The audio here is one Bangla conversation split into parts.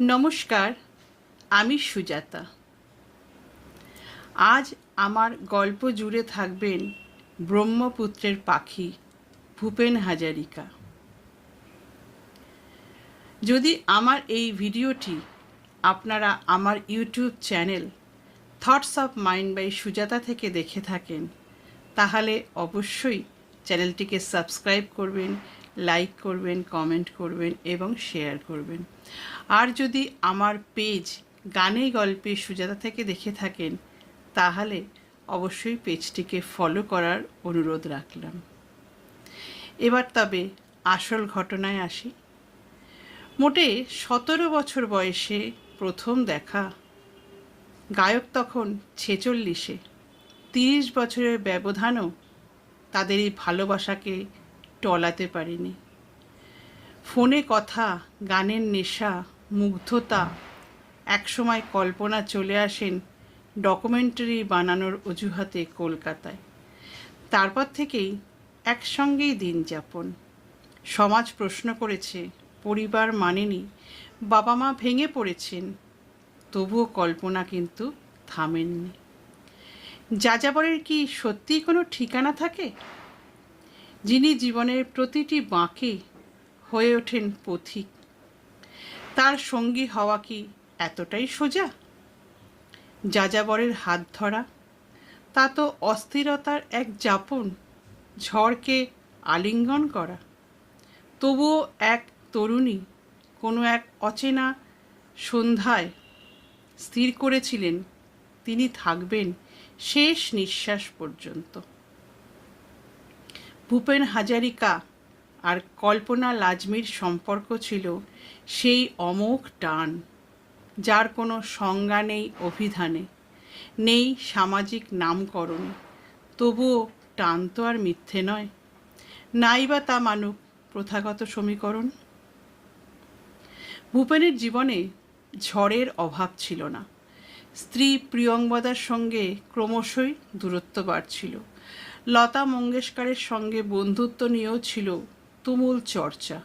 নমস্কার, আমি সুজাতা। আজ আমার গল্প জুড়ে থাকবেন ব্রহ্মপুত্রের পাখি ভূপেন হাজারিকা। যদি আমার এই ভিডিওটি আপনারা আমার YouTube channel thoughts of mind by Sujata থেকে দেখে থাকেন, তাহলে অবশ্যই চ্যানেলটিকে সাবস্ক্রাইব করবেন লাইক করবেন কমেন্ট করবেন এবং শেয়ার করবেন। আর যদি আমার পেজ গানে গল্পে সুজাতা থেকে দেখে থাকেন, তাহলে অবশ্যই পেজটিকে ফলো করার অনুরোধ রাখলাম। এবার তবে আসল ঘটনায় আসি। মোটে সতেরো বছর বয়সে প্রথম দেখা গায়ক তখন ছেচল্লিশে। তিরিশ বছরের ব্যবধানও তাদের এই ভালোবাসাকে টলাতে পারিনি। ফোনে কথা, গানের নেশা, মুগ্ধতা, একসময় কল্পনা চলে আসেন ডকুমেন্টারি বানানোর অজুহাতে কলকাতায়। তারপর থেকেই একসঙ্গেই দিন যাপন। সমাজ প্রশ্ন করেছে, পরিবার মানেনি বাবা মা ভেঙে পড়েছেন, তবুও কল্পনা কিন্তু থামেননি। যাযাবরের কি সত্যিই কোনো ঠিকানা থাকে? যিনি জীবনের প্রতিটি বাঁকে হয়ে ওঠেন পথিক, তার সঙ্গী হওয়া কি এতটাই সোজা? যাযাবরের হাত ধরা, তা তো অস্থিরতার এক যাপন, ঝড়কে আলিঙ্গন করা। তবুও এক তরুণী কোনো এক অচেনা সন্ধ্যায় স্থির করেছিলেন, তিনি থাকবেন শেষ নিঃশ্বাস পর্যন্ত। ভূপেন হাজারিকা আর কল্পনা লাজমির সম্পর্ক ছিল সেই অমোঘ টান, যার কোনো সংজ্ঞা নেই অভিধানে, নেই সামাজিক নামকরণ। তবুও টান তো আর মিথ্যে নয়। নাই বা তা মানুক প্রথাগত সমীকরণ। ভূপেনের জীবনে ঝড়ের অভাব ছিল না। স্ত্রী প্রিয়ঙ্বদার সঙ্গে ক্রমশই দূরত্ব বাড়ছিল। লতা মঙ্গেশকরের সঙ্গে বন্ধুত্ব নিয়েও ছিল তুমুল চর্চা।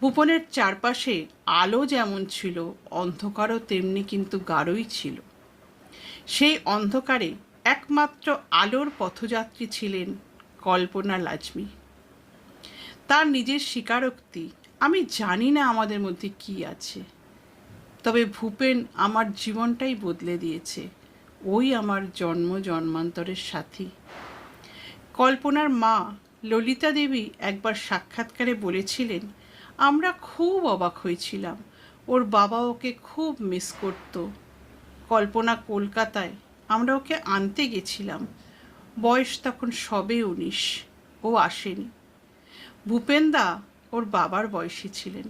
ভূপনের চারপাশে আলো যেমন ছিল, অন্ধকারও তেমনি কিন্তু গাঢ়ই ছিল। সেই অন্ধকারে একমাত্র আলোর পথযাত্রী ছিলেন কল্পনা লাজমি। তার নিজের স্বীকারোক্তি, আমি জানি না আমাদের মধ্যে কি আছে, তবে ভূপেন আমার জীবনটাই বদলে দিয়েছে। ওই আমার জন্ম জন্মান্তরের সাথী। কল্পনার মা ললিতা দেবী একবার সাক্ষাৎকারে বলেছিলেন, আমরা খুব অবাক হয়েছিলাম। ওর বাবা ওকে খুব মিস করত। কল্পনা কলকাতায় আমরা ওকে আনতে গেছিলাম। বয়স তখন সবে উনিশ। ও আসেনি। ভূপেনদা ওর বাবার বয়সী ছিলেন।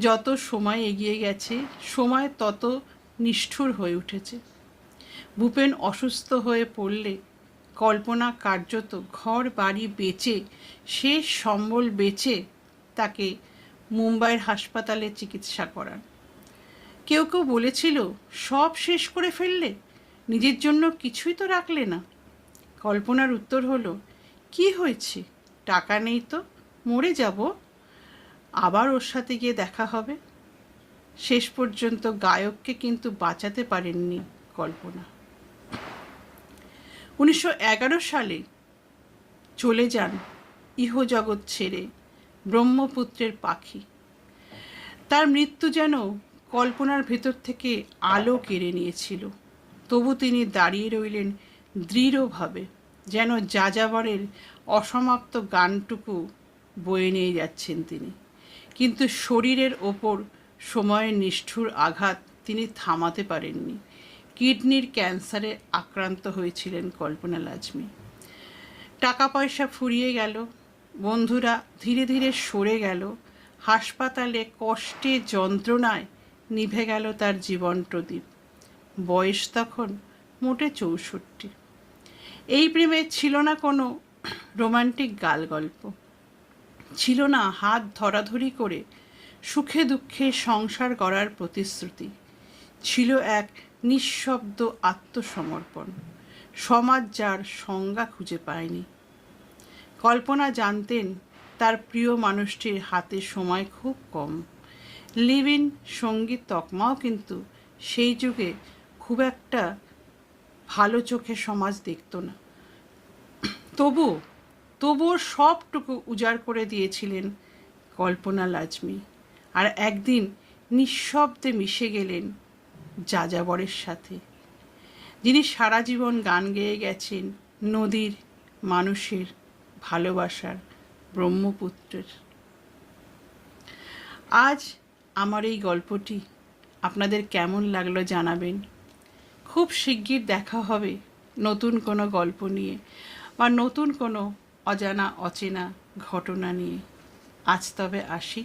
যত সময় এগিয়ে গেছে, সময় তত নিষ্ঠুর হয়ে উঠেছে। ভূপেন অসুস্থ হয়ে পড়লে কল্পনা কার্যত ঘর, বাড়ি বেচে শেষ সম্বল বেচে তাকে মুম্বাইয়ের হাসপাতালে চিকিৎসা করান। কেউ কেউ বলেছিল, সব শেষ করে ফেললে? নিজের জন্য কিছুই তো রাখলে না। কল্পনার উত্তর হলো, কি হয়েছে? টাকা নেই তো, মরে যাব। আবার ওর সাথে গিয়ে দেখা হবে। শেষ পর্যন্ত গায়ককে কিন্তু বাঁচাতে পারেননি কল্পনা। উনিশশো এগারো সালে চলে যান ইহজগৎ ছেড়ে ব্রহ্মপুত্রের পাখি। তার মৃত্যু যেন কল্পনার ভেতর থেকে আলো কেড়ে নিয়েছিল। তবু তিনি দাঁড়িয়ে রইলেন দৃঢ়ভাবে, যেন যাযাবরের অসমাপ্ত গানটুকু বয়ে নিয়ে যাচ্ছেন তিনি। কিন্তু শরীরের ওপর সময়ের নিষ্ঠুর আঘাত তিনি থামাতে পারেননি। কিডনির ক্যান্সারে আক্রান্ত হয়েছিলেন কল্পনা লাজমি। টাকা পয়সা ফুরিয়ে গেল, বন্ধুরা ধীরে ধীরে সরে গেল, হাসপাতালে কষ্টে যন্ত্রণায় নিভে গেল তার জীবন প্রদীপ। বয়স তখন মোটে চৌষট্টি। এই প্রেমে ছিল না কোনো রোমান্টিক গাল গল্প ছিল না হাত ধরাধরি করে সুখে দুঃখে সংসার করার প্রতিশ্রুতি। ছিল এক নিঃশব্দ আত্মসমর্পণ। সমাজ যার সংজ্ঞা খুঁজে পায়নি। কল্পনা জানতেন তার প্রিয় মানুষটির হাতে সময় খুব কম। লিভ ইন সংগীত তকমাও কিন্তু সেই যুগে খুব একটা ভালো চোখে সমাজ দেখতো না। তবু, তবুও সবটুকু উজাড় করে দিয়েছিলেন কল্পনা লাজমি। আর একদিন নিঃশব্দে মিশে গেলেন যাযাবরের সাথে। যিনি সারা জীবন গান গেয়ে গেছেন, নদীর মানুষের ভালোবাসার ব্রহ্মপুত্রের। আজ আমার এই গল্পটি আপনাদের কেমন লাগল জানাবেন। খুব শিগগির দেখা হবে নতুন কোনো গল্প নিয়ে বা নতুন কোনো অজানা, অচেনা ঘটনা নিয়ে। আজ তবে আসি।